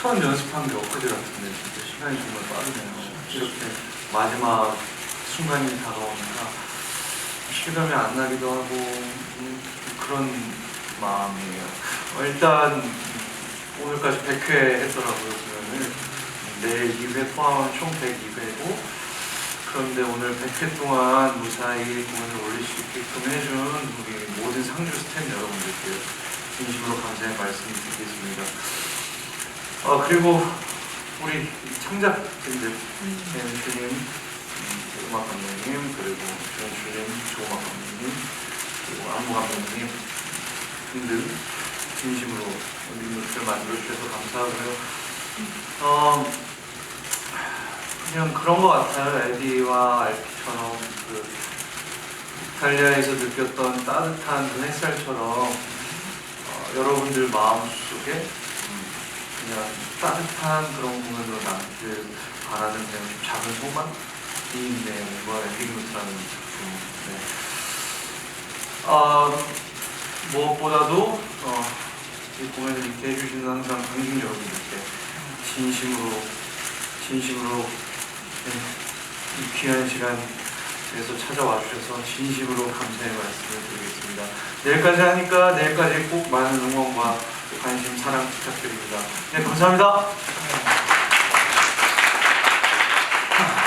처음 연습한 게 엊그제 같은데 진짜 시간이 정말 빠르네요. 이렇게 마지막 순간이 다가오니까 실감이 안 나기도 하고 음, 그런 마음이에요. 어, 일단 오늘까지 100회 했더라고요 공연을 내일 2회 포함하면 총 102회고 그런데 오늘 100회 동안 무사히 공연을 올릴 수 있게끔 해준 우리 모든 상주 스태프 여러분들께 진심으로 감사의 말씀 드리겠습니다. 어, 그리고 우리 창작진들 jen주님, 음, 음악 감독님, 그리고 조연출님, 조음악 감독님, 그리고 안무 감독님 등등 진심으로 우리 노트를 만들어주셔서 감사하고요. 어, 그냥 그런 것 같아요. 에디와 알피처럼 그 이탈리아에서 느꼈던 따뜻한 그 햇살처럼 어, 여러분들 마음속에 음, 그냥 따뜻한 그런 공연으로 남길 바라는 그냥 좀 작은 소망이 있네요. 이번 에디노트라는 작품. 네. 어, 무엇보다도 어, 이 공연을 있게 해주시는 항상 관객 여러분들께 진심으로 진심으로 네, 이 귀한 시간에서 찾아와 주셔서 진심으로 감사의 말씀을 드리겠습니다. 내일까지 하니까 내일까지 꼭 많은 응원과 관심 사랑 부탁드립니다. 네 감사합니다.